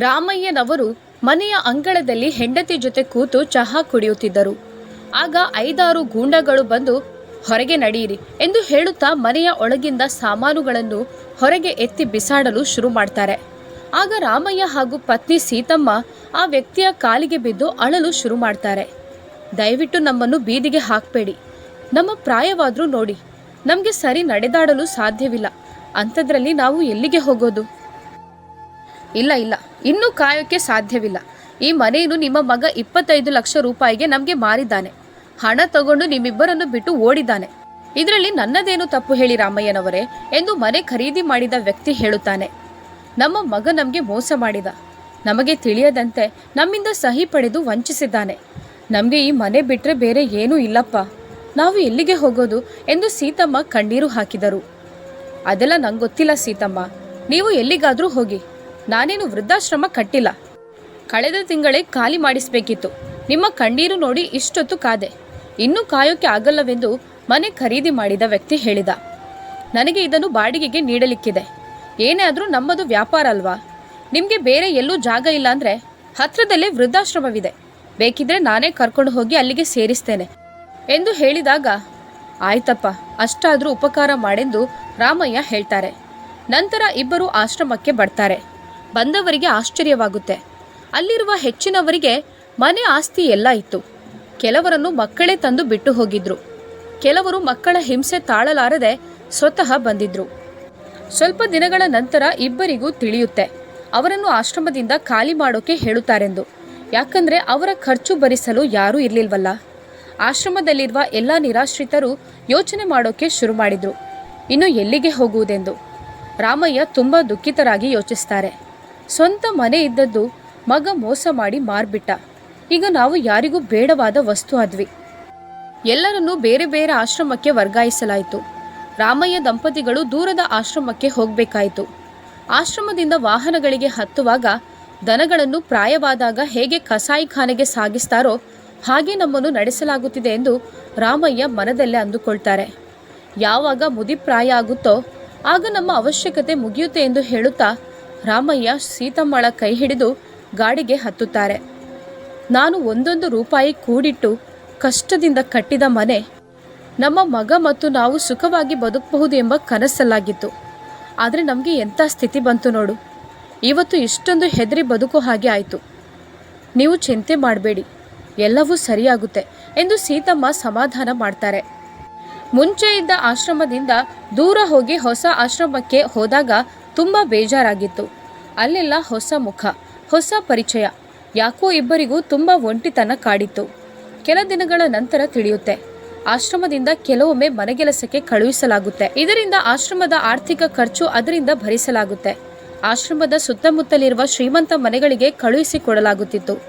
ರಾಮಯ್ಯನವರು ಮನೆಯ ಅಂಗಳದಲ್ಲಿ ಹೆಂಡತಿ ಜೊತೆ ಕೂತು ಚಹಾ ಕುಡಿಯುತ್ತಿದ್ದರು. ಆಗ ಐದಾರು ಗೂಂಡಗಳು ಬಂದು, ಹೊರಗೆ ನಡೆಯಿರಿ ಎಂದು ಹೇಳುತ್ತಾ ಮನೆಯ ಒಳಗಿಂದ ಸಾಮಾನುಗಳನ್ನು ಹೊರಗೆ ಎತ್ತಿ ಬಿಸಾಡಲು ಶುರು ಮಾಡ್ತಾರೆ. ಆಗ ರಾಮಯ್ಯ ಹಾಗೂ ಪತ್ನಿ ಸೀತಮ್ಮ ಆ ವ್ಯಕ್ತಿಯ ಕಾಲಿಗೆ ಬಿದ್ದು ಅಳಲು ಶುರು ಮಾಡ್ತಾರೆ. ದಯವಿಟ್ಟು ನಮ್ಮನ್ನು ಬೀದಿಗೆ ಹಾಕಬೇಡಿ. ನಮ್ಮ ಪ್ರಾಯವಾದರೂ ನೋಡಿ. ನಮಗೆ ಸರಿ ನಡೆದಾಡಲು ಸಾಧ್ಯವಿಲ್ಲ. ಅಂಥದ್ರಲ್ಲಿ ನಾವು ಎಲ್ಲಿಗೆ ಹೋಗೋದು? ಇಲ್ಲ ಇಲ್ಲ. ಇನ್ನೂ ಕಾಯೋಕ್ಕೆ ಸಾಧ್ಯವಿಲ್ಲ. ಈ ಮನೆಯನ್ನು ನಿಮ್ಮ ಮಗ ಇಪ್ಪತ್ತೈದು ಲಕ್ಷ ರೂಪಾಯಿಗೆ ನಮಗೆ ಮಾರಿದ್ದಾನೆ. ಹಣ ತಗೊಂಡು ನಿಮ್ಮಿಬ್ಬರನ್ನು ಬಿಟ್ಟು ಓಡಿದ್ದಾನೆ. ಇದರಲ್ಲಿ ನನ್ನದೇನು ತಪ್ಪು ಹೇಳಿ ರಾಮಯ್ಯನವರೇ ಎಂದು ಮನೆ ಖರೀದಿ ಮಾಡಿದ ವ್ಯಕ್ತಿ ಹೇಳುತ್ತಾನೆ. ನಮ್ಮ ಮಗ ನಮಗೆ ಮೋಸ ಮಾಡಿದ. ನಮಗೆ ತಿಳಿಯದಂತೆ ನಮ್ಮಿಂದ ಸಹಿ ಪಡೆದು ವಂಚಿಸಿದ್ದಾನೆ. ನಮಗೆ ಈ ಮನೆ ಬಿಟ್ಟರೆ ಬೇರೆ ಏನೂ ಇಲ್ಲಪ್ಪ. ನಾವು ಎಲ್ಲಿಗೆ ಹೋಗೋದು ಎಂದು ಸೀತಮ್ಮ ಕಣ್ಣೀರು ಹಾಕಿದರು. ಅದೆಲ್ಲ ಗೊತ್ತಿಲ್ಲ ಸೀತಮ್ಮ. ನೀವು ಎಲ್ಲಿಗಾದರೂ ಹೋಗಿ. ನಾನೇನು ವೃದ್ಧಾಶ್ರಮ ಕಟ್ಟಿಲ್ಲ. ಕಳೆದ ತಿಂಗಳೇ ಖಾಲಿ ಮಾಡಿಸಬೇಕಿತ್ತು. ನಿಮ್ಮ ಕಣ್ಣೀರು ನೋಡಿ ಇಷ್ಟೊತ್ತು ಕಾದೆ. ಇನ್ನೂ ಕಾಯೋಕೆ ಆಗಲ್ಲವೆಂದು ಮನೆ ಖರೀದಿ ಮಾಡಿದ ವ್ಯಕ್ತಿ ಹೇಳಿದ. ನನಗೆ ಇದನ್ನು ಬಾಡಿಗೆಗೆ ನೀಡಲಿಕ್ಕಿದೆ. ಏನೇ ಆದರೂ ನಮ್ಮದು ವ್ಯಾಪಾರ ಅಲ್ವಾ? ನಿಮಗೆ ಬೇರೆ ಎಲ್ಲೂ ಜಾಗ ಇಲ್ಲ ಅಂದರೆ ಹತ್ರದಲ್ಲೇ ವೃದ್ಧಾಶ್ರಮವಿದೆ. ಬೇಕಿದ್ರೆ ನಾನೇ ಕರ್ಕೊಂಡು ಹೋಗಿ ಅಲ್ಲಿಗೆ ಸೇರಿಸ್ತೇನೆ. ಎಂದು ಹೇಳಿದಾಗ, ಆಯ್ತಪ್ಪ, ಅಷ್ಟಾದರೂ ಉಪಕಾರ ಮಾಡೆಂದು ರಾಮಯ್ಯ ಹೇಳ್ತಾರೆ. ನಂತರ ಇಬ್ಬರು ಆಶ್ರಮಕ್ಕೆ ಬರ್ತಾರೆ. ಬಂದವರಿಗೆ ಆಶ್ಚರ್ಯವಾಗುತ್ತೆ. ಅಲ್ಲಿರುವ ಹೆಚ್ಚಿನವರಿಗೆ ಮನೆ ಆಸ್ತಿ ಎಲ್ಲ ಇತ್ತು. ಕೆಲವರನ್ನು ಮಕ್ಕಳೇ ತಂದು ಬಿಟ್ಟು ಹೋಗಿದ್ರು. ಕೆಲವರು ಮಕ್ಕಳ ಹಿಂಸೆ ತಾಳಲಾರದೆ ಸ್ವತಃ ಬಂದಿದ್ರು. ಸ್ವಲ್ಪ ದಿನಗಳ ನಂತರ ಇಬ್ಬರಿಗೂ ತಿಳಿಯುತ್ತೆ. ಅವರನ್ನು ಆಶ್ರಮದಿಂದ ಖಾಲಿ ಮಾಡೋಕೆ ಹೇಳುತ್ತಾರೆಂದು. ಯಾಕಂದ್ರೆ ಅವರ ಖರ್ಚು ಭರಿಸಲು ಯಾರೂ ಇರಲಿಲ್ವಲ್ಲ. ಆಶ್ರಮದಲ್ಲಿರುವ ಎಲ್ಲ ನಿರಾಶ್ರಿತರು ಯೋಚನೆ ಮಾಡೋಕೆ ಶುರು ಮಾಡಿದ್ರು. ಇನ್ನು ಎಲ್ಲಿಗೆ ಹೋಗುವುದೆಂದು. ರಾಮಯ್ಯ ತುಂಬ ದುಃಖಿತರಾಗಿ ಯೋಚಿಸ್ತಾರೆ. ಸ್ವಂತ ಮನೆ ಇದ್ದದ್ದು ಮಗ ಮೋಸ ಮಾಡಿ ಮಾರ್ಬಿಟ್ಟ. ಈಗ ನಾವು ಯಾರಿಗೂ ಬೇಡವಾದ ವಸ್ತು ಆದ್ವಿ. ಎಲ್ಲರನ್ನೂ ಬೇರೆ ಬೇರೆ ಆಶ್ರಮಕ್ಕೆ ವರ್ಗಾಯಿಸಲಾಯಿತು. ರಾಮಯ್ಯ ದಂಪತಿಗಳು ದೂರದ ಆಶ್ರಮಕ್ಕೆ ಹೋಗಬೇಕಾಯಿತು. ಆಶ್ರಮದಿಂದ ವಾಹನಗಳಿಗೆ ಹತ್ತುವಾಗ ದನಗಳನ್ನು ಪ್ರಾಯವಾದಾಗ ಹೇಗೆ ಕಸಾಯಿಖಾನೆಗೆ ಸಾಗಿಸ್ತಾರೋ ಹಾಗೆ ನಮ್ಮನ್ನು ನಡೆಸಲಾಗುತ್ತಿದೆ ಎಂದು ರಾಮಯ್ಯ ಮನದಲ್ಲೇ ಅಂದುಕೊಳ್ತಾರೆ. ಯಾವಾಗ ಮುದಿಪ್ರಾಯ ಆಗುತ್ತೋ ಆಗ ನಮ್ಮ ಅವಶ್ಯಕತೆ ಮುಗಿಯುತ್ತೆ ಎಂದು ಹೇಳುತ್ತಾ ರಾಮಯ್ಯ ಸೀತಮ್ಮಳ ಕೈ ಹಿಡಿದು ಗಾಡಿಗೆ ಹತ್ತುತ್ತಾರೆ. ನಾನು ಒಂದೊಂದು ರೂಪಾಯಿ ಕೂಡಿಟ್ಟು ಕಷ್ಟದಿಂದ ಕಟ್ಟಿದ ಮನೆ ನಮ್ಮ ಮಗ ಮತ್ತು ನಾವು ಸುಖವಾಗಿ ಬದುಕಬಹುದು ಎಂಬ ಕನಸಲ್ಲಾಗಿತ್ತು. ಆದರೆ ನಮಗೆ ಎಂಥ ಸ್ಥಿತಿ ಬಂತು ನೋಡು. ಇವತ್ತು ಇಷ್ಟೊಂದು ಹೆದರಿ ಬದುಕೋ ಹಾಗೆ ಆಯಿತು. ನೀವು ಚಿಂತೆ ಮಾಡಬೇಡಿ. ಎಲ್ಲವೂ ಸರಿಯಾಗುತ್ತೆ ಎಂದು ಸೀತಮ್ಮ ಸಮಾಧಾನ ಮಾಡ್ತಾರೆ. ಮುಂಚೆ ಇದ್ದ ಆಶ್ರಮದಿಂದ ದೂರ ಹೋಗಿ ಹೊಸ ಆಶ್ರಮಕ್ಕೆ ಹೋದಾಗ ತುಂಬ ಬೇಜಾರಾಗಿತ್ತು. ಅಲ್ಲೆಲ್ಲ ಹೊಸ ಮುಖ, ಹೊಸ ಪರಿಚಯ. ಯಾಕೋ ಇಬ್ಬರಿಗೂ ತುಂಬ ಒಂಟಿತನ ಕಾಡಿತ್ತು. ಕೆಲ ದಿನಗಳ ನಂತರ ತಿಳಿಯುತ್ತೆ. ಆಶ್ರಮದಿಂದ ಕೆಲವೊಮ್ಮೆ ಮನೆಗೆಲಸಕ್ಕೆ ಕಳುಹಿಸಲಾಗುತ್ತೆ. ಇದರಿಂದ ಆಶ್ರಮದ ಆರ್ಥಿಕ ಖರ್ಚು ಅದರಿಂದ ಭರಿಸಲಾಗುತ್ತೆ. ಆಶ್ರಮದ ಸುತ್ತಮುತ್ತಲಿರುವ ಶ್ರೀಮಂತ ಮನೆಗಳಿಗೆ ಕಳುಹಿಸಿಕೊಡಲಾಗುತ್ತಿತ್ತು.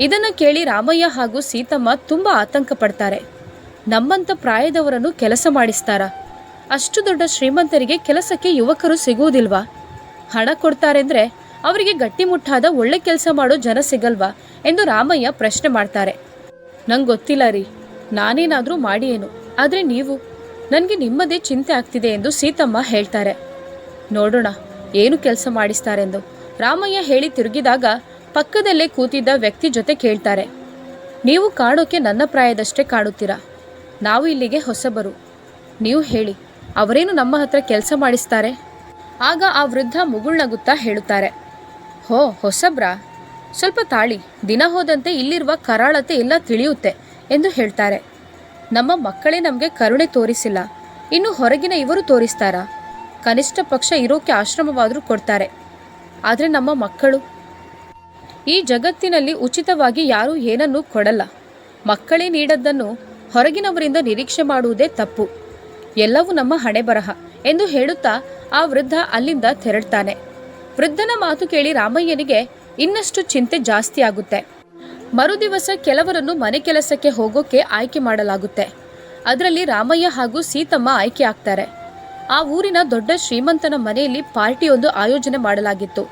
ಇದನ್ನು ಕೇಳಿ ರಾಮಯ್ಯ ಹಾಗೂ ಸೀತಮ್ಮ ತುಂಬ ಆತಂಕ ಪಡ್ತಾರೆ ನಮ್ಮಂತ ಪ್ರಾಯದವರನ್ನು ಕೆಲಸ ಮಾಡಿಸ್ತಾರಾ? ಅಷ್ಟು ದೊಡ್ಡ ಶ್ರೀಮಂತರಿಗೆ ಕೆಲಸಕ್ಕೆ ಯುವಕರು ಸಿಗುವುದಿಲ್ವಾ? ಹಣ ಕೊಡ್ತಾರೆಂದ್ರೆ ಅವರಿಗೆ ಗಟ್ಟಿಮುಟ್ಟಾದ ಒಳ್ಳೆ ಕೆಲಸ ಮಾಡೋ ಜನ ಸಿಗಲ್ವಾ ಎಂದು ರಾಮಯ್ಯ ಪ್ರಶ್ನೆ ಮಾಡ್ತಾರೆ. ನಂಗೆ ಗೊತ್ತಿಲ್ಲ ರೀ, ನಾನೇನಾದರೂ ಮಾಡಿ ಏನು ಆದರೆ ನೀವು, ನನಗೆ ನಿಮ್ಮದೇ ಚಿಂತೆ ಆಗ್ತಿದೆ ಎಂದು ಸೀತಮ್ಮ ಹೇಳ್ತಾರೆ. ನೋಡೋಣ, ಏನು ಕೆಲಸ ಮಾಡಿಸ್ತಾರೆಂದು. ರಾಮಯ್ಯ ಹೇಳಿ ತಿರುಗಿದಾಗ ಪಕ್ಕದಲ್ಲೇ ಕೂತಿದ್ದ ವ್ಯಕ್ತಿ ಜೊತೆ ಕೇಳ್ತಾರೆ. ನೀವು ಕಾಣೋಕೆ ನನ್ನ ಪ್ರಾಯದಷ್ಟೇ ಕಾಣುತ್ತೀರಾ? ನಾವು ಇಲ್ಲಿಗೆ ಹೊಸಬರು. ನೀವು ಹೇಳಿ. ಅವರೇನು ನಮ್ಮ ಹತ್ರ ಕೆಲಸ ಮಾಡಿಸ್ತಾರೆ? ಆಗ ಆ ವೃದ್ಧ ಮುಗುಳ್ನಗುತ್ತಾ ಹೇಳುತ್ತಾರೆ, ಹೋ, ಹೊಸಬ್ರಾ, ಸ್ವಲ್ಪ ತಾಳಿ, ದಿನ ಹೋದಂತೆ ಇಲ್ಲಿರುವ ಕರಾಳತೆ ಎಲ್ಲ ತಿಳಿಯುತ್ತೆ ಎಂದು ಹೇಳ್ತಾರೆ. ನಮ್ಮ ಮಕ್ಕಳೇ ನಮಗೆ ಕರುಣೆ ತೋರಿಸಿಲ್ಲ, ಇನ್ನು ಹೊರಗಿನ ಇವರು ತೋರಿಸ್ತಾರಾ? ಕನಿಷ್ಠ ಪಕ್ಷ ಇರೋಕೆ ಆಶ್ರಮವಾದರೂ ಕೊಡ್ತಾರೆ, ಆದರೆ ನಮ್ಮ ಮಕ್ಕಳು? ಈ ಜಗತ್ತಿನಲ್ಲಿ ಉಚಿತವಾಗಿ ಯಾರೂ ಏನನ್ನೂ ಕೊಡಲ್ಲ, ಮಕ್ಕಳೇ ನೀಡದ್ದನ್ನು ಹೊರಗಿನವರಿಂದ ನಿರೀಕ್ಷೆ ಮಾಡುವುದೇ ತಪ್ಪು. ಎಲ್ಲವೂ ನಮ್ಮ ಹಣೆ ಬರಹ ಎಂದು ಹೇಳುತ್ತಾ ಆ ವೃದ್ಧ ಅಲ್ಲಿಂದ ತೆರಳುತ್ತಾನೆ ವೃದ್ಧನ ಮಾತು ಕೇಳಿ ರಾಮಯ್ಯನಿಗೆ ಇನ್ನಷ್ಟು ಚಿಂತೆ ಜಾಸ್ತಿ ಆಗುತ್ತೆ. ಮರುದಿವಸ ಕೆಲವರನ್ನು ಮನೆ ಕೆಲಸಕ್ಕೆ ಹೋಗೋಕೆ ಆಯ್ಕೆ ಮಾಡಲಾಗುತ್ತೆ. ಅದರಲ್ಲಿ ರಾಮಯ್ಯ ಹಾಗೂ ಸೀತಮ್ಮ ಆಯ್ಕೆ ಆಗ್ತಾರೆ. ಆ ಊರಿನ ದೊಡ್ಡ ಶ್ರೀಮಂತನ ಮನೆಯಲ್ಲಿ ಪಾರ್ಟಿಯೊಂದು ಆಯೋಜನೆ ಮಾಡಲಾಗಿತ್ತು.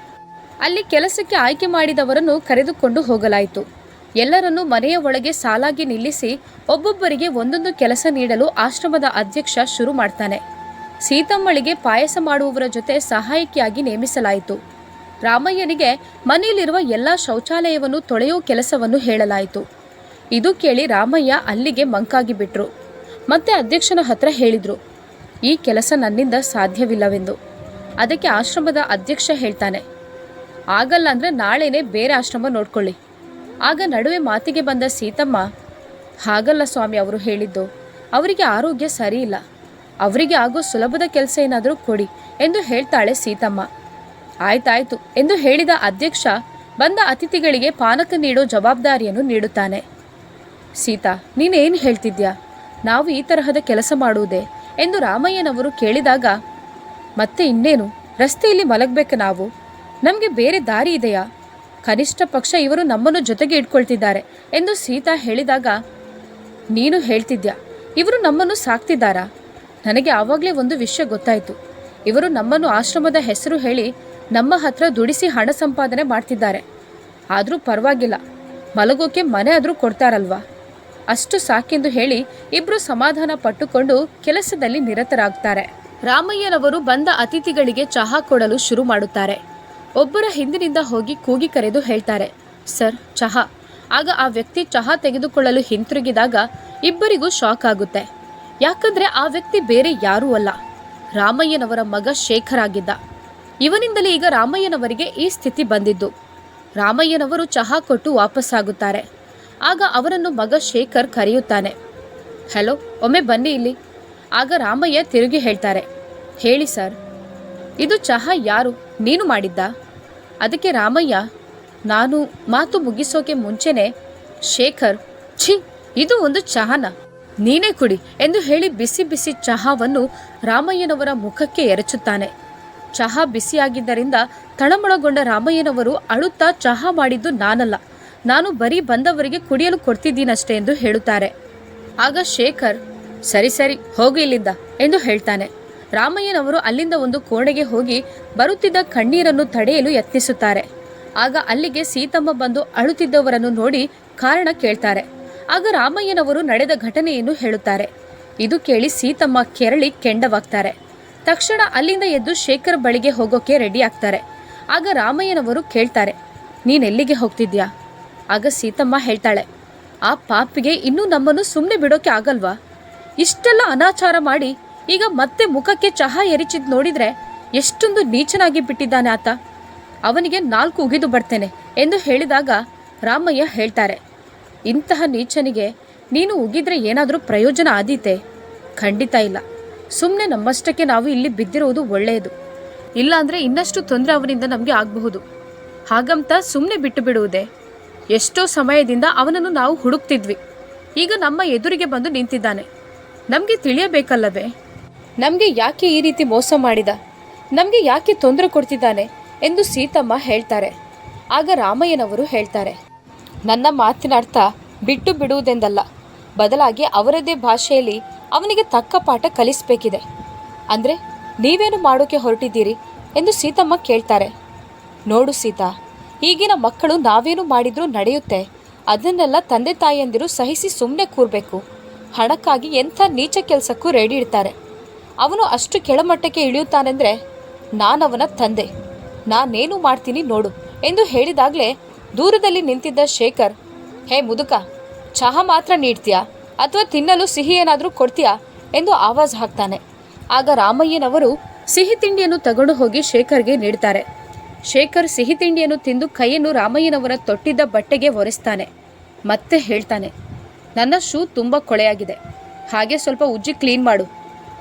ಅಲ್ಲಿ ಕೆಲಸಕ್ಕೆ ಆಯ್ಕೆ ಮಾಡಿದವರನ್ನು ಕರೆದುಕೊಂಡು ಹೋಗಲಾಯಿತು. ಎಲ್ಲರನ್ನೂ ಮನೆಯ ಒಳಗೆ ಸಾಲಾಗಿ ನಿಲ್ಲಿಸಿ ಒಬ್ಬೊಬ್ಬರಿಗೆ ಒಂದೊಂದು ಕೆಲಸ ನೀಡಲು ಆಶ್ರಮದ ಅಧ್ಯಕ್ಷ ಶುರು ಮಾಡ್ತಾನೆ. ಸೀತಮ್ಮಳಿಗೆ ಪಾಯಸ ಮಾಡುವವರ ಜೊತೆ ಸಹಾಯಕಿಯಾಗಿ ನೇಮಿಸಲಾಯಿತು. ರಾಮಯ್ಯನಿಗೆ ಮನೆಯಲ್ಲಿರುವ ಎಲ್ಲ ಶೌಚಾಲಯವನ್ನು ತೊಳೆಯೋ ಕೆಲಸವನ್ನು ಹೇಳಲಾಯಿತು. ಇದು ಕೇಳಿ ರಾಮಯ್ಯ ಅಲ್ಲಿಗೆ ಮಂಕಾಗಿ ಬಿಟ್ರು ಮತ್ತೆ ಅಧ್ಯಕ್ಷನ ಹತ್ರ ಹೇಳಿದ್ರು, ಈ ಕೆಲಸ ನನ್ನಿಂದ ಸಾಧ್ಯವಿಲ್ಲವೆಂದು. ಅದಕ್ಕೆ ಆಶ್ರಮದ ಅಧ್ಯಕ್ಷ ಹೇಳ್ತಾನೆ. ಆಗಲ್ಲ ಅಂದರೆ ನಾಳೆನೇ ಬೇರೆ ಆಶ್ರಮ ನೋಡ್ಕೊಳ್ಳಿ. ಆಗ ನಡುವೆ ಮಾತಿಗೆ ಬಂದ ಸೀತಮ್ಮ, ಹಾಗಲ್ಲ ಸ್ವಾಮಿ, ಅವರು ಹೇಳಿದ್ದು, ಅವರಿಗೆ ಆರೋಗ್ಯ ಸರಿ ಇಲ್ಲ ಅವರಿಗೆ ಆಗೋ ಸುಲಭದ ಕೆಲಸ ಏನಾದರೂ ಕೊಡಿ, ಎಂದು ಹೇಳ್ತಾಳೆ ಸೀತಮ್ಮ. ಆಯ್ತಾಯ್ತು, ಎಂದು ಹೇಳಿದ ಅಧ್ಯಕ್ಷ, ಬಂದ ಅತಿಥಿಗಳಿಗೆ ಪಾನಕ ನೀಡೋ ಜವಾಬ್ದಾರಿಯನ್ನು ನೀಡುತ್ತಾನೆ. ಸೀತಾ, ನೀನೇನು ಹೇಳ್ತಿದ್ಯಾ? ನಾವು ಈ ತರಹದ ಕೆಲಸ ಮಾಡುವುದೇ? ಎಂದು ರಾಮಯ್ಯನವರು ಕೇಳಿದಾಗ, ಮತ್ತೆ ಇನ್ನೇನು? ರಸ್ತೆಯಲ್ಲಿ ಮಲಗಬೇಕು ನಾವು. ನಮಗೆ ಬೇರೆ ದಾರಿ ಇದೆಯಾ? ಕನಿಷ್ಠ ಪಕ್ಷ ಇವರು ನಮ್ಮನ್ನು ಜೊತೆಗೆ ಇಟ್ಕೊಳ್ತಿದ್ದಾರೆ ಎಂದು ಸೀತಾ ಹೇಳಿದಾಗ, ನೀನು ಹೇಳ್ತಿದ್ಯಾ? ಇವರು ನಮ್ಮನ್ನು ಸಾಕ್ತಿದ್ದಾರಾ? ನನಗೆ ಆವಾಗಲೇ ಒಂದು ವಿಷಯ ಗೊತ್ತಾಯಿತು. ಇವರು ನಮ್ಮನ್ನು ಆಶ್ರಮದ ಹೆಸರು ಹೇಳಿ ನಮ್ಮ ಹತ್ರ ದುಡಿಸಿ ಹಣ ಸಂಪಾದನೆ ಮಾಡ್ತಿದ್ದಾರೆ. ಆದರೂ ಪರವಾಗಿಲ್ಲ. ಮಲಗೋಕೆ ಮನೆ ಆದರೂ ಕೊಡ್ತಾರಲ್ವಾ? ಅಷ್ಟು ಸಾಕೆಂದು ಹೇಳಿ ಇಬ್ಬರು ಸಮಾಧಾನ ಪಟ್ಟುಕೊಂಡು ಕೆಲಸದಲ್ಲಿ ನಿರತರಾಗ್ತಾರೆ. ರಾಮಯ್ಯನವರು ಬಂದ ಅತಿಥಿಗಳಿಗೆ ಚಹಾ ಕೊಡಲು ಶುರು ಮಾಡುತ್ತಾರೆ. ಒಬ್ಬರ ಹಿಂದಿನಿಂದ ಹೋಗಿ ಕೂಗಿ ಕರೆದು ಹೇಳ್ತಾರೆ, ಸರ್, ಚಹಾ. ಆಗ ಆ ವ್ಯಕ್ತಿ ಚಹಾ ತೆಗೆದುಕೊಳ್ಳಲು ಹಿಂತಿರುಗಿದಾಗ ಇಬ್ಬರಿಗೂ ಶಾಕ್ ಆಗುತ್ತೆ. ಯಾಕಂದ್ರೆ ಆ ವ್ಯಕ್ತಿ ಬೇರೆ ಯಾರೂ ಅಲ್ಲ. ರಾಮಯ್ಯನವರ ಮಗ ಶೇಖರ್ ಆಗಿದ್ದ. ಇವನಿಂದಲೇ ಈಗ ರಾಮಯ್ಯನವರಿಗೆ ಈ ಸ್ಥಿತಿ ಬಂದಿದ್ದು. ರಾಮಯ್ಯನವರು ಚಹಾ ಕೊಟ್ಟು ವಾಪಸ್ಸಾಗುತ್ತಾರೆ. ಆಗ ಅವರನ್ನು ಮಗ ಶೇಖರ್ ಕರೆಯುತ್ತಾನೆ, ಹಲೋ, ಒಮ್ಮೆ ಬನ್ನಿ ಇಲ್ಲಿ. ಆಗ ರಾಮಯ್ಯ ತಿರುಗಿ ಹೇಳ್ತಾರೆ, ಹೇಳಿ ಸರ್, ಇದು ಚಹಾ ಯಾರು? ನೀನು ಮಾಡಿದ್ದ? ಅದಕ್ಕೆ ರಾಮಯ್ಯ, ನಾನು ಮಾತು ಮುಗಿಸೋಕೆ ಮುಂಚೆನೆ, ಶೇಖರ್, ಛೀ, ಇದು ಒಂದು ಚಹಾನ. ನೀನೇ ಕುಡಿ ಎಂದು ಹೇಳಿ ಬಿಸಿ ಬಿಸಿ ಚಹಾವನ್ನು ರಾಮಯ್ಯನವರ ಮುಖಕ್ಕೆ ಎರಚುತ್ತಾನೆ. ಚಹಾ ಬಿಸಿಯಾಗಿದ್ದರಿಂದ ತಳಮಳಗೊಂಡ ರಾಮಯ್ಯನವರು ಅಳುತ್ತಾ ಚಹಾ ಮಾಡಿದ್ದು ನಾನಲ್ಲ. ನಾನು ಬರೀ ಬಂದವರಿಗೆ ಕುಡಿಯಲು ಕೊಡ್ತಿದ್ದೀನಷ್ಟೇ ಎಂದು ಹೇಳುತ್ತಾರೆ. ಆಗ ಶೇಖರ್, ಸರಿ ಸರಿ, ಹೋಗು ಇಲ್ಲಿಂದ ಎಂದು ಹೇಳ್ತಾನೆ. ರಾಮಯ್ಯನವರು ಅಲ್ಲಿಂದ ಒಂದು ಕೋಣೆಗೆ ಹೋಗಿ ಬರುತ್ತಿದ್ದ ಕಣ್ಣೀರನ್ನು ತಡೆಯಲು ಯತ್ನಿಸುತ್ತಾರೆ. ಆಗ ಅಲ್ಲಿಗೆ ಸೀತಮ್ಮ ಬಂದು ಅಳುತ್ತಿದ್ದವರನ್ನು ನೋಡಿ ಕಾರಣ ಕೇಳ್ತಾರೆ. ಆಗ ರಾಮಯ್ಯನವರು ನಡೆದ ಘಟನೆಯನ್ನು ಹೇಳುತ್ತಾರೆ. ಇದು ಕೇಳಿ ಸೀತಮ್ಮ ಕೆರಳಿ ಕೆಂಡವಾಗ್ತಾರೆ. ತಕ್ಷಣ ಅಲ್ಲಿಂದ ಎದ್ದು ಶೇಖರ್ ಬಳಿಗೆ ಹೋಗೋಕೆ ರೆಡಿ ಆಗ್ತಾರೆ. ಆಗ ರಾಮಯ್ಯನವರು ಕೇಳ್ತಾರೆ ನೀನೆಲ್ಲಿಗೆ ಹೋಗ್ತಿದ್ಯಾ? ಆಗ ಸೀತಮ್ಮ ಹೇಳ್ತಾಳೆ, ಆ ಪಾಪಿಗೆ ಇನ್ನೂ ನಮ್ಮನ್ನು ಸುಮ್ಮನೆ ಬಿಡೋಕೆ ಆಗಲ್ವಾ? ಇಷ್ಟೆಲ್ಲ ಅನಾಚಾರ ಮಾಡಿ ಈಗ ಮತ್ತೆ ಮುಖಕ್ಕೆ ಚಹಾ ಎರಚಿದ್ ನೋಡಿದ್ರೆ ಎಷ್ಟೊಂದು ನೀಚನಾಗಿ ಬಿಟ್ಟಿದ್ದಾನೆ ಆತ. ಅವನಿಗೆ ನಾಲ್ಕು ಉಗಿದು ಬರ್ತೇನೆ ಎಂದು ಹೇಳಿದಾಗ ರಾಮಯ್ಯ ಹೇಳ್ತಾರೆ, ಇಂತಹ ನೀಚನಿಗೆ ನೀನು ಉಗಿದ್ರೆ ಏನಾದರೂ ಪ್ರಯೋಜನ ಆದೀತೆ? ಖಂಡಿತ ಇಲ್ಲ. ಸುಮ್ಮನೆ ನಮ್ಮಷ್ಟಕ್ಕೆ ನಾವು ಇಲ್ಲಿ ಬಿದ್ದಿರುವುದು ಒಳ್ಳೆಯದು. ಇಲ್ಲಾಂದ್ರೆ ಇನ್ನಷ್ಟು ತೊಂದರೆ ಅವನಿಂದ ನಮಗೆ ಆಗಬಹುದು. ಹಾಗಂತ ಸುಮ್ಮನೆ ಬಿಟ್ಟು ಬಿಡುವುದೇ? ಎಷ್ಟೋ ಸಮಯದಿಂದ ಅವನನ್ನು ನಾವು ಹುಡುಕ್ತಿದ್ವಿ. ಈಗ ನಮ್ಮ ಎದುರಿಗೆ ಬಂದು ನಿಂತಿದ್ದಾನೆ. ನಮಗೆ ತಿಳಿಯಬೇಕಲ್ಲವೇ? ನಮಗೆ ಯಾಕೆ ಈ ರೀತಿ ಮೋಸ ಮಾಡಿದ? ನಮಗೆ ಯಾಕೆ ತೊಂದರೆ ಕೊಡ್ತಿದ್ದಾನೆ? ಎಂದು ಸೀತಮ್ಮ ಹೇಳ್ತಾರೆ. ಆಗ ರಾಮಯ್ಯನವರು ಹೇಳ್ತಾರೆ, ನನ್ನ ಮಾತಿನ ಅರ್ಥ ಬಿಟ್ಟು ಬಿಡುವುದೆಂದಲ್ಲ. ಬದಲಾಗಿ ಅವರದೇ ಭಾಷೆಯಲ್ಲಿ ಅವನಿಗೆ ತಕ್ಕ ಪಾಠ ಕಲಿಸಬೇಕಿದೆ. ಅಂದರೆ ನೀವೇನು ಮಾಡೋಕೆ ಹೊರಟಿದ್ದೀರಿ? ಎಂದು ಸೀತಮ್ಮ ಕೇಳ್ತಾರೆ. ನೋಡು ಸೀತಾ, ಈಗಿನ ಮಕ್ಕಳು ನಾವೇನು ಮಾಡಿದರೂ ನಡೆಯುತ್ತೆ. ಅದನ್ನೆಲ್ಲ ತಂದೆ ತಾಯಿಯಂದಿರು ಸಹಿಸಿ ಸುಮ್ಮನೆ ಕೂರಬೇಕು. ಹಣಕ್ಕಾಗಿ ಎಂಥ ನೀಚ ಕೆಲಸಕ್ಕೂ ರೆಡಿ ಇಡ್ತಾರೆ ಅವನು ಅಷ್ಟು ಕೆಳಮಟ್ಟಕ್ಕೆ ಇಳಿಯುತ್ತಾನೆಂದರೆ ನಾನವನ ತಂದೆ. ನಾನೇನು ಮಾಡ್ತೀನಿ ನೋಡು ಎಂದು ಹೇಳಿದಾಗಲೇ ದೂರದಲ್ಲಿ ನಿಂತಿದ್ದ ಶೇಖರ್, ಹೇ ಮುದುಕ, ಚಹಾ ಮಾತ್ರ ನೀಡ್ತೀಯಾ? ಅಥವಾ ತಿನ್ನಲು ಸಿಹಿ ಏನಾದರೂ ಕೊಡ್ತೀಯಾ? ಎಂದು ಆವಾಜ್ ಹಾಕ್ತಾನೆ. ಆಗ ರಾಮಯ್ಯನವರು ಸಿಹಿ ತಿಂಡಿಯನ್ನು ತಗೊಂಡು ಹೋಗಿ ಶೇಖರ್ಗೆ ನೀಡ್ತಾರೆ. ಶೇಖರ್ ಸಿಹಿ ತಿಂಡಿಯನ್ನು ತಿಂದು ಕೈಯನ್ನು ರಾಮಯ್ಯನವರ ತೊಟ್ಟಿದ್ದ ಬಟ್ಟೆಗೆ ಒರೆಸ್ತಾನೆ. ಮತ್ತೆ ಹೇಳ್ತಾನೆ, ನನ್ನ ಶೂ ತುಂಬ ಕೊಳೆಯಾಗಿದೆ. ಹಾಗೆ ಸ್ವಲ್ಪ ಉಜ್ಜಿ ಕ್ಲೀನ್ ಮಾಡು.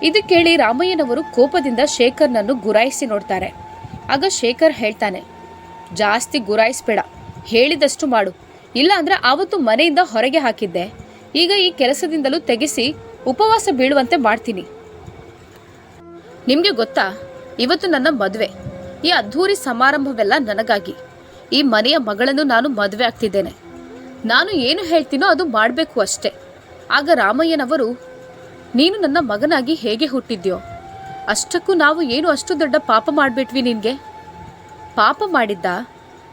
ಇದು ಕೇಳಿ ರಾಮಯ್ಯನವರು ಕೋಪದಿಂದ ಶೇಖರ್ನನ್ನು ಗುರಾಯಿಸಿ ನೋಡ್ತಾರೆ. ಆಗ ಶೇಖರ್ ಹೇಳ್ತಾನೆ, ಜಾಸ್ತಿ ಗುರಾಯಿಸ್ಬೇಡ, ಹೇಳಿದಷ್ಟು ಮಾಡು. ಇಲ್ಲ ಅಂದ್ರೆ ಆವತ್ತು ಮನೆಯಿಂದ ಹೊರಗೆ ಹಾಕಿದ್ದೆ. ಈಗ ಈ ಕೆಲಸದಿಂದಲೂ ತೆಗೆಸಿ ಉಪವಾಸ ಬೀಳುವಂತೆ ಮಾಡ್ತೀನಿ. ನಿಮಗೆ ಗೊತ್ತಾ, ಇವತ್ತು ನನ್ನ ಮದುವೆ. ಈ ಅದ್ಧೂರಿ ಸಮಾರಂಭವೆಲ್ಲ ನನಗಾಗಿ. ಈ ಮನೆಯ ಮಗಳನ್ನು ನಾನು ಮದುವೆ ಆಗ್ತಿದ್ದೇನೆ. ನಾನು ಏನು ಹೇಳ್ತೀನೋ ಅದು ಮಾಡಬೇಕು ಅಷ್ಟೇ. ಆಗ ರಾಮಯ್ಯನವರು ನೀನು ನನ್ನ ಮಗನಾಗಿ ಹೇಗೆ ಹುಟ್ಟಿದ್ಯೋ? ಅಷ್ಟಕ್ಕೂ ನಾವು ಏನು ಅಷ್ಟು ದೊಡ್ಡ ಪಾಪ ಮಾಡಿಬಿಟ್ವಿ ನಿನಗೆ? ಪಾಪ ಮಾಡಿದ್ದ?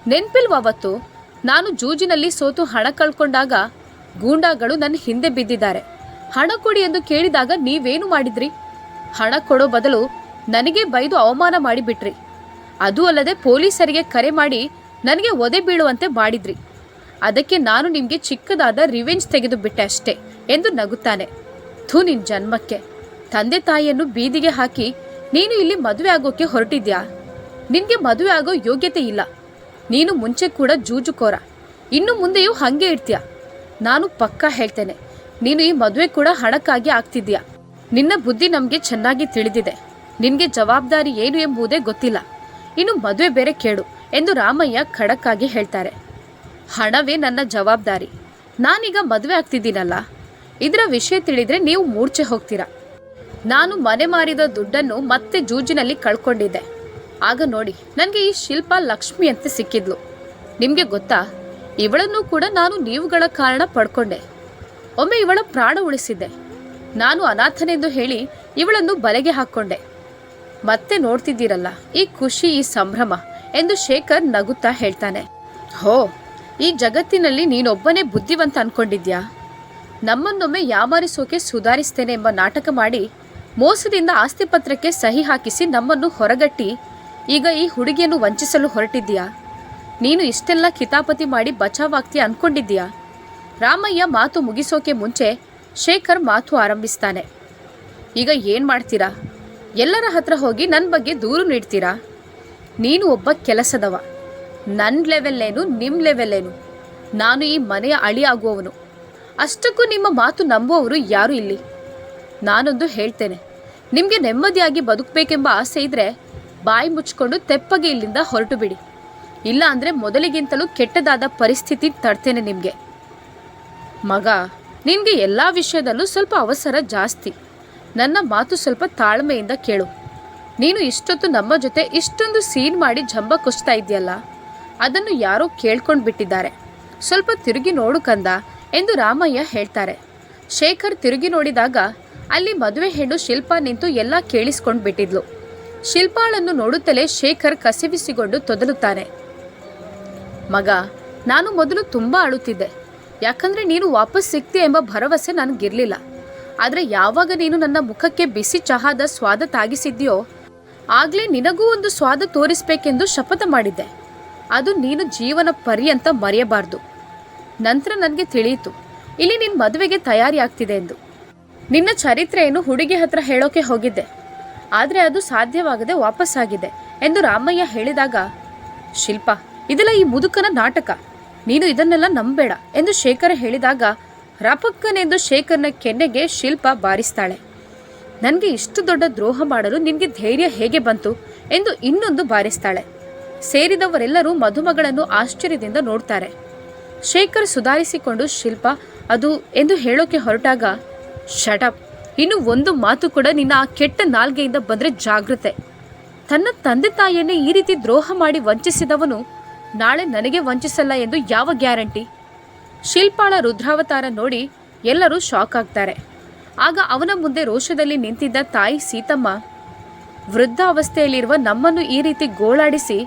ನೆನ್ಪಿಲ್ವಾವತ್ತು ನಾನು ಜೂಜಿನಲ್ಲಿ ಸೋತು ಹಣ ಕಳ್ಕೊಂಡಾಗ ಗೂಂಡಾಗಳು ನನ್ನ ಹಿಂದೆ ಬಿದ್ದಿದ್ದಾರೆ. ಹಣ ಕೊಡಿ ಎಂದು ಕೇಳಿದಾಗ ನೀವೇನು ಮಾಡಿದ್ರಿ? ಹಣ ಕೊಡೋ ಬದಲು ನನಗೆ ಬೈದು ಅವಮಾನ ಮಾಡಿಬಿಟ್ರಿ. ಅದು ಅಲ್ಲದೆ ಪೊಲೀಸರಿಗೆ ಕರೆ ಮಾಡಿ ನನಗೆ ಒದೆ ಬೀಳುವಂತೆ ಮಾಡಿದ್ರಿ. ಅದಕ್ಕೆ ನಾನು ನಿಮಗೆ ಚಿಕ್ಕದಾದ ರಿವೆಂಜ್ ತೆಗೆದು ಬಿಟ್ಟೆ ಅಷ್ಟೇ ಎಂದು ನಗುತ್ತಾನೆ. ಥೂ ನಿನ್ ಜನ್ಮಕ್ಕೆ. ತಂದೆ ತಾಯಿಯನ್ನು ಬೀದಿಗೆ ಹಾಕಿ, ನೀನು ಇಲ್ಲಿ ಮದುವೆ ಆಗೋಕೆ ಹೊರಟಿದ್ಯಾ? ನಿನ್ಗೆ ಮದುವೆ ಆಗೋ ಯೋಗ್ಯತೆ ಇಲ್ಲ. ನೀನು ಮುಂಚೆ ಕೂಡ ಜೂಜುಕೋರ ಇನ್ನು ಮುಂದೆಯೂ ಹಾಗೆ ಇರ್ತೀಯ? ನಾನು ಪಕ್ಕಾ ಹೇಳ್ತೇನೆ. ನೀನು ಈ ಮದುವೆ ಕೂಡ ಹಣಕ್ಕಾಗಿ ಆಗ್ತಿದ್ಯಾ? ನಿನ್ನ ಬುದ್ಧಿ ನಮಗೆ ಚೆನ್ನಾಗಿ ತಿಳಿದಿದೆ. ನಿನ್ಗೆ ಜವಾಬ್ದಾರಿ ಏನು ಎಂಬುದೇ ಗೊತ್ತಿಲ್ಲ. ಇನ್ನು ಮದುವೆ ಬೇರೆ ಕೇಳು ಎಂದು ರಾಮಯ್ಯ ಖಡಕ್ಕಾಗಿ ಹೇಳ್ತಾರೆ. ಹಣವೇ ನನ್ನ ಜವಾಬ್ದಾರಿ. ನಾನೀಗ ಮದುವೆ ಆಗ್ತಿದ್ದೀನಲ್ಲ. ಇದರ ವಿಷಯ ತಿಳಿದ್ರೆ ನೀವು ಮೂರ್ಛೆ ಹೋಗ್ತೀರಾ? ನಾನು ಮನೆ ಮಾರಿದ ದುಡ್ಡನ್ನು ಮತ್ತೆ ಜೂಜಿನಲ್ಲಿ ಕಳ್ಕೊಂಡಿದ್ದೆ. ಆಗ ನೋಡಿ ನನಗೆ ಈ ಶಿಲ್ಪ ಲಕ್ಷ್ಮಿ ಅಂತ ಸಿಕ್ಕಿದ್ಲು. ನಿಮಗೆ ಗೊತ್ತಾ, ಇವಳನ್ನು ಕೂಡ ನಾನು ನೀವುಗಳ ಕಾರಣ ಪಡ್ಕೊಂಡೆ. ಒಮ್ಮೆ ಇವಳ ಪ್ರಾಣ ಉಳಿಸಿದ್ದೆ. ನಾನು ಅನಾಥನೆಂದು ಹೇಳಿ ಇವಳನ್ನು ಬಲೆಗೆ ಹಾಕ್ಕೊಂಡೆ. ಮತ್ತೆ ನೋಡ್ತಿದ್ದೀರಲ್ಲ, ಈ ಖುಷಿ, ಈ ಸಂಭ್ರಮ ಎಂದು ಶೇಖರ್ ನಗುತ್ತಾ ಹೇಳ್ತಾನೆ. ಹೋ, ಈ ಜಗತ್ತಿನಲ್ಲಿ ನೀನೊಬ್ಬನೇ ಬುದ್ಧಿವಂತ ಅನ್ಕೊಂಡಿದ್ಯಾ? ನಮ್ಮನ್ನೊಮ್ಮೆ ಯಾಮಾರಿಸೋಕೆ ಸುಧಾರಿಸ್ತೇನೆ ಎಂಬ ನಾಟಕ ಮಾಡಿ ಮೋಸದಿಂದ ಆಸ್ತಿ ಪತ್ರಕ್ಕೆ ಸಹಿ ಹಾಕಿಸಿ ನಮ್ಮನ್ನು ಹೊರಗಟ್ಟಿ ಈಗ ಈ ಹುಡುಗಿಯನ್ನು ವಂಚಿಸಲು ಹೊರಟಿದ್ದೀಯಾ? ನೀನು ಇಷ್ಟೆಲ್ಲ ಕಿತಾಪತಿ ಮಾಡಿ ಬಚಾವಾಗ್ತಿ ಅನ್ಕೊಂಡಿದ್ದೀಯಾ? ರಾಮಯ್ಯ ಮಾತು ಮುಗಿಸೋಕೆ ಮುಂಚೆ ಶೇಖರ್ ಮಾತು ಆರಂಭಿಸ್ತಾನೆ. ಈಗ ಏನು ಮಾಡ್ತೀರಾ? ಎಲ್ಲರ ಹತ್ರ ಹೋಗಿ ನನ್ನ ಬಗ್ಗೆ ದೂರು ನೀಡ್ತೀರಾ? ನೀನು ಒಬ್ಬ ಕೆಲಸದವ. ನನ್ನ ಲೆವೆಲ್ಲೇನು ನಿಮ್ಮ ಲೆವೆಲ್ಲೇನು ನಾನು ಈ ಮನೆಯ ಅಳಿ ಆಗುವವನು ಅಷ್ಟಕ್ಕೂ ನಿಮ್ಮ ಮಾತು ನಂಬುವವರು ಯಾರು ಇಲ್ಲಿ. ನಾನೊಂದು ಹೇಳ್ತೇನೆ. ನಿಮಗೆ ನೆಮ್ಮದಿಯಾಗಿ ಬದುಕಬೇಕೆಂಬ ಆಸೆ ಇದ್ರೆ ಬಾಯಿ ಮುಚ್ಕೊಂಡು ತೆಪ್ಪಗೆ ಇಲ್ಲಿಂದ ಹೊರಟು ಬಿಡಿ ಇಲ್ಲ ಅಂದ್ರೆ ಮೊದಲಿಗಿಂತಲೂ ಕೆಟ್ಟದಾದ ಪರಿಸ್ಥಿತಿ ತಡ್ತೇನೆ ನಿಮಗೆ. ಮಗ, ನಿನಗೆ ಎಲ್ಲ ವಿಷಯದಲ್ಲೂ ಸ್ವಲ್ಪ ಅವಸರ ಜಾಸ್ತಿ. ನನ್ನ ಮಾತು ಸ್ವಲ್ಪ ತಾಳ್ಮೆಯಿಂದ ಕೇಳು. ನೀನು ಇಷ್ಟೊತ್ತು ನಮ್ಮ ಜೊತೆ ಇಷ್ಟೊಂದು ಸೀನ್ ಮಾಡಿ ಜಂಬ ಕುಸ್ತಾ ಇದೆಯಲ್ಲ ಅದನ್ನು ಯಾರೋ ಕೇಳ್ಕೊಂಡು ಬಿಟ್ಟಿದ್ದಾರೆ ಸ್ವಲ್ಪ ತಿರುಗಿ ನೋಡು ಕಂದ ಎಂದು ರಾಮಯ್ಯ ಹೇಳ್ತಾರೆ. ಶೇಖರ್ ತಿರುಗಿ ನೋಡಿದಾಗ ಅಲ್ಲಿ ಮದುವೆ ಹೆಣ್ಣು ಶಿಲ್ಪ ನಿಂತು ಎಲ್ಲ ಕೇಳಿಸ್ಕೊಂಡು ಬಿಟ್ಟಿದ್ಲು. ಶಿಲ್ಪಾಳನ್ನು ನೋಡುತ್ತಲೇ ಶೇಖರ್ ಕಸಿವಿಸಿಕೊಂಡು ತೊದಲುತ್ತಾನೆ. ಮಗ, ನಾನು ಮೊದಲು ತುಂಬ ಅಳುತ್ತಿದ್ದೆ. ಯಾಕಂದ್ರೆ ನೀನು ವಾಪಸ್ ಸಿಗ್ತೀಯ ಎಂಬ ಭರವಸೆ ನನಗಿರಲಿಲ್ಲ. ಆದರೆ ಯಾವಾಗ ನೀನು ನನ್ನ ಮುಖಕ್ಕೆ ಬಿಸಿ ಚಹಾದ ಸ್ವಾದ ತಾಗಿಸಿದ್ಯೋ, ಆಗಲೇ ನಿನಗೂ ಒಂದು ಸ್ವಾದ ತೋರಿಸಬೇಕೆಂದು ಶಪಥ ಮಾಡಿದ್ದೆ. ಅದು ನೀನು ಜೀವನ ಪರ್ಯಂತ ಮರೆಯಬಾರ್ದು. ನಂತರ ನನಗೆ ತಿಳಿಯಿತು. ಇಲ್ಲಿ ನಿನ್ನ ಮದುವೆಗೆ ತಯಾರಿ ಆಗ್ತಿದೆ ಎಂದು. ನಿನ್ನ ಚರಿತ್ರೆಯನ್ನು ಹುಡುಗಿ ಹತ್ರ ಹೇಳೋಕೆ ಹೋಗಿದ್ದೆ. ಆದರೆ ಅದು ಸಾಧ್ಯವಾಗದೆ ವಾಪಸ್ಸಾಗಿದೆ ಎಂದು ರಾಮಯ್ಯ ಹೇಳಿದಾಗ, ಶಿಲ್ಪ, ಇದೆಲ್ಲ ಈ ಮುದುಕನ ನಾಟಕ. ನೀನು ಇದನ್ನೆಲ್ಲ ನಂಬೇಡ ಎಂದು ಶೇಖರ್ ಹೇಳಿದಾಗ, ರಪಕ್ಕನೆಂದು ಶೇಖರ್ನ ಕೆನ್ನೆಗೆ ಶಿಲ್ಪ ಬಾರಿಸ್ತಾಳೆ. ನನಗೆ ಇಷ್ಟು ದೊಡ್ಡ ದ್ರೋಹ ಮಾಡಲು ನಿನಗೆ ಧೈರ್ಯ ಹೇಗೆ ಬಂತು? ಎಂದು ಇನ್ನೊಂದು ಬಾರಿಸ್ತಾಳೆ. ಸೇರಿದವರೆಲ್ಲರೂ ಮಧುಮಗಳನ್ನು ಆಶ್ಚರ್ಯದಿಂದ ನೋಡ್ತಾರೆ. ಶೇಖರ್ ಸುಧಾರಿಸಿಕೊಂಡು, ಶಿಲ್ಪ, ಅದು ಎಂದು ಹೇಳೋಕೆ ಹೊರಟಾಗ ಶಟಪ್ ಇನ್ನು ಒಂದು ಮಾತು ಕೂಡ ನಿನ್ನ ಆ ಕೆಟ್ಟ ನಾಲ್ಗೆಯಿಂದ ಬಂದರೆ ಜಾಗೃತೆ ತನ್ನ ತಂದೆ ತಾಯಿಯನ್ನೇ ಈ ರೀತಿ ದ್ರೋಹ ಮಾಡಿ ವಂಚಿಸಿದವನು ನಾಳೆ ನನಗೆ ವಂಚಿಸಲ್ಲ ಎಂದು ಯಾವ ಗ್ಯಾರಂಟಿ? ಶಿಲ್ಪಾಳ ರುದ್ರಾವತಾರ ನೋಡಿ ಎಲ್ಲರೂ ಶಾಕ್ ಆಗ್ತಾರೆ. ಆಗ ಅವನ ಮುಂದೆ ರೋಷದಲ್ಲಿ ನಿಂತಿದ್ದ ತಾಯಿ ಸೀತಮ್ಮ, ವೃದ್ಧಾವಸ್ಥೆಯಲ್ಲಿರುವ ನಮ್ಮನ್ನು ಈ ರೀತಿ ಗೋಳಾಡಿಸಿ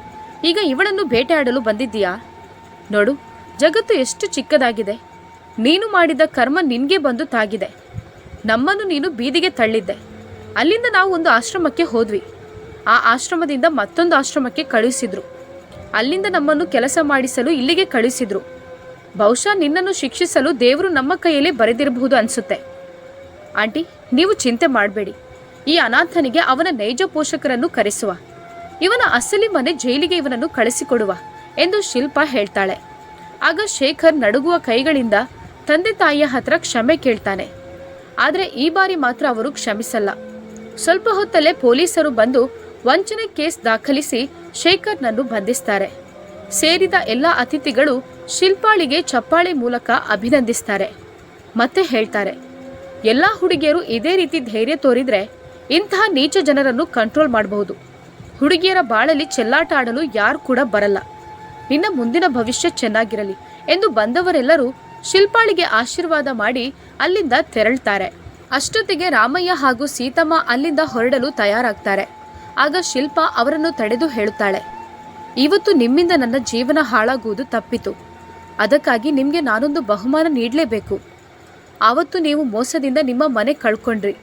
ಈಗ ಇವಳನ್ನು ಬೇಟೆಯಾಡಲು ಬಂದಿದ್ದೀಯಾ? ನೋಡು, ಜಗತ್ತು ಎಷ್ಟು ಚಿಕ್ಕದಾಗಿದೆ. ನೀನು ಮಾಡಿದ ಕರ್ಮ ನಿನಗೆ ಬಂದು ತಾಗಿದೆ. ನಮ್ಮನ್ನು ನೀನು ಬೀದಿಗೆ ತಳ್ಳಿದ್ದೆ. ಅಲ್ಲಿಂದ ನಾವು ಒಂದು ಆಶ್ರಮಕ್ಕೆ ಹೋದ್ವಿ. ಆ ಆಶ್ರಮದಿಂದ ಮತ್ತೊಂದು ಆಶ್ರಮಕ್ಕೆ ಕಳುಹಿಸಿದ್ರು. ಅಲ್ಲಿಂದ ನಮ್ಮನ್ನು ಕೆಲಸ ಮಾಡಿಸಲು ಇಲ್ಲಿಗೆ ಕಳುಹಿಸಿದ್ರು. ಬಹುಶಃ ನಿನ್ನನ್ನು ಶಿಕ್ಷಿಸಲು ದೇವರು ನಮ್ಮ ಕೈಯಲ್ಲಿ ಬರೆದಿರಬಹುದು ಅನಿಸುತ್ತೆ. ಆಂಟಿ, ನೀವು ಚಿಂತೆ ಮಾಡಬೇಡಿ. ಈ ಅನಾಥನಿಗೆ ಅವನ ನೈಜ ಪೋಷಕರನ್ನು ಕರೆಸುವ. ಇವನ ಅಸಲಿ ಮನೆ ಜೈಲಿಗೆ ಇವನನ್ನು ಕಳಿಸಿಕೊಡುವ ಎಂದು ಶಿಲ್ಪ ಹೇಳ್ತಾಳೆ. ಆಗ ಶೇಖರ್ ನಡುಗುವ ಕೈಗಳಿಂದ ತಂದೆ ತಾಯಿಯ ಹತ್ರ ಕ್ಷಮೆ ಕೇಳ್ತಾನೆ. ಆದರೆ ಈ ಬಾರಿ ಮಾತ್ರ ಅವರು ಕ್ಷಮಿಸಲ್ಲ. ಸ್ವಲ್ಪ ಹೊತ್ತಲ್ಲೇ ಪೊಲೀಸರು ಬಂದು ವಂಚನೆ ಕೇಸ್ ದಾಖಲಿಸಿ ಶೇಖರ್ನನ್ನು ಬಂಧಿಸ್ತಾರೆ. ಸೇರಿದ ಎಲ್ಲ ಅತಿಥಿಗಳು ಶಿಲ್ಪಾಳಿಗೆ ಚಪ್ಪಾಳೆ ಮೂಲಕ ಅಭಿನಂದಿಸ್ತಾರೆ. ಮತ್ತೆ ಹೇಳ್ತಾರೆ, ಎಲ್ಲ ಹುಡುಗಿಯರು ಇದೇ ರೀತಿ ಧೈರ್ಯ ತೋರಿದರೆ ಇಂತಹ ನೀಚ ಜನರನ್ನು ಕಂಟ್ರೋಲ್ ಮಾಡಬಹುದು. ಹುಡುಗಿಯರ ಬಾಳಲ್ಲಿ ಚೆಲ್ಲಾಟ ಆಡಲು ಯಾರು ಕೂಡ ಬರಲ್ಲ. ನಿನ್ನ ಮುಂದಿನ ಭವಿಷ್ಯ ಚೆನ್ನಾಗಿರಲಿ ಎಂದು ಬಂದವರೆಲ್ಲರೂ ಶಿಲ್ಪಾಳಿಗೆ ಆಶೀರ್ವಾದ ಮಾಡಿ ಅಲ್ಲಿಂದ ತೆರಳ್ತಾರೆ. ಅಷ್ಟೊತ್ತಿಗೆ ರಾಮಯ್ಯ ಹಾಗೂ ಸೀತಮ್ಮ ಅಲ್ಲಿಂದ ಹೊರಡಲು ತಯಾರಾಗ್ತಾರೆ. ಆಗ ಶಿಲ್ಪ ಅವರನ್ನು ತಡೆದು ಹೇಳುತ್ತಾಳೆ, ಇವತ್ತು ನಿಮ್ಮಿಂದ ನನ್ನ ಜೀವನ ಹಾಳಾಗುವುದು ತಪ್ಪಿತು. ಅದಕ್ಕಾಗಿ ನಿಮಗೆ ನಾನೊಂದು ಬಹುಮಾನ ನೀಡಲೇಬೇಕು. ಆವತ್ತು ನೀವು ಮೋಸದಿಂದ ನಿಮ್ಮ ಮನೆ ಕಳ್ಕೊಂಡ್ರಿ.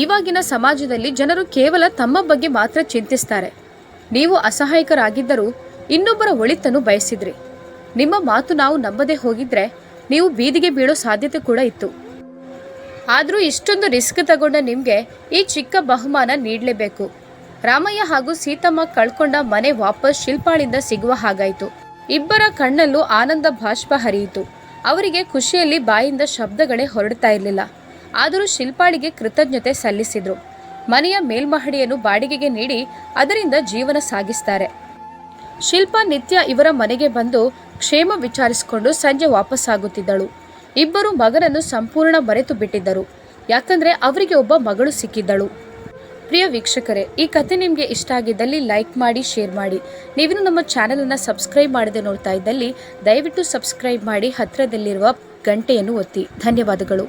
ಇವಾಗಿನ ಸಮಾಜದಲ್ಲಿ ಜನರು ಕೇವಲ ತಮ್ಮ ಬಗ್ಗೆ ಮಾತ್ರ ಚಿಂತಿಸ್ತಾರೆ. ನೀವು ಅಸಹಾಯಕರಾಗಿದ್ದರೂ ಇನ್ನೊಬ್ಬರ ಒಳಿತನ್ನು ಬಯಸಿದ್ರಿ. ನಿಮ್ಮ ಮಾತು ನಾವು ನಂಬದೇ ಹೋಗಿದ್ರೆ ನೀವು ಬೀದಿಗೆ ಬೀಳೋ ಸಾಧ್ಯತೆ ಕೂಡ ಇತ್ತು. ಆದರೂ ಇಷ್ಟೊಂದು ರಿಸ್ಕ್ ತಗೊಂಡ ನಿಮಗೆ ಈ ಚಿಕ್ಕ ಬಹುಮಾನ ನೀಡಲೇಬೇಕು. ರಾಮಯ್ಯ ಹಾಗೂ ಸೀತಮ್ಮ ಕಳ್ಕೊಂಡ ಮನೆ ವಾಪಸ್ ಶಿಲ್ಪಾಳಿಂದ ಸಿಗುವ ಹಾಗಾಯಿತು. ಇಬ್ಬರ ಕಣ್ಣಲ್ಲೂ ಆನಂದ ಬಾಷ್ಪ ಹರಿಯಿತು. ಅವರಿಗೆ ಖುಷಿಯಲ್ಲಿ ಬಾಯಿಂದ ಶಬ್ದಗಳೇ ಹೊರಡ್ತಾ ಇರಲಿಲ್ಲ. ಆದರೂ ಶಿಲ್ಪಾಳಿಗೆ ಕೃತಜ್ಞತೆ ಸಲ್ಲಿಸಿದ್ರು. ಮನೆಯ ಮೇಲ್ಮಹಡಿಯನ್ನು ಬಾಡಿಗೆಗೆ ನೀಡಿ ಅದರಿಂದ ಜೀವನ ಸಾಗಿಸ್ತಾರೆ. ಶಿಲ್ಪಾ ನಿತ್ಯ ಇವರ ಮನೆಗೆ ಬಂದು ಕ್ಷೇಮ ವಿಚಾರಿಸಿಕೊಂಡು ಸಂಜೆ ವಾಪಸ್ಸಾಗುತ್ತಿದ್ದಳು. ಇಬ್ಬರು ಮಗನನ್ನು ಸಂಪೂರ್ಣ ಮರೆತು ಬಿಟ್ಟಿದ್ದರು. ಯಾಕಂದ್ರೆ ಅವರಿಗೆ ಒಬ್ಬ ಮಗಳು ಸಿಕ್ಕಿದ್ದಳು. ಪ್ರಿಯ ವೀಕ್ಷಕರೇ, ಈ ಕತೆ ನಿಮಗೆ ಇಷ್ಟ ಆಗಿದ್ದಲ್ಲಿ ಲೈಕ್ ಮಾಡಿ, ಶೇರ್ ಮಾಡಿ. ನೀವಿನ್ನು ನಮ್ಮ ಚಾನಲನ್ನು ಸಬ್ಸ್ಕ್ರೈಬ್ ಮಾಡದೆ ನೋಡ್ತಾ ಇದ್ದಲ್ಲಿ ದಯವಿಟ್ಟು ಸಬ್ಸ್ಕ್ರೈಬ್ ಮಾಡಿ, ಹತ್ತಿರದಲ್ಲಿರುವ ಗಂಟೆಯನ್ನು ಒತ್ತಿ. ಧನ್ಯವಾದಗಳು.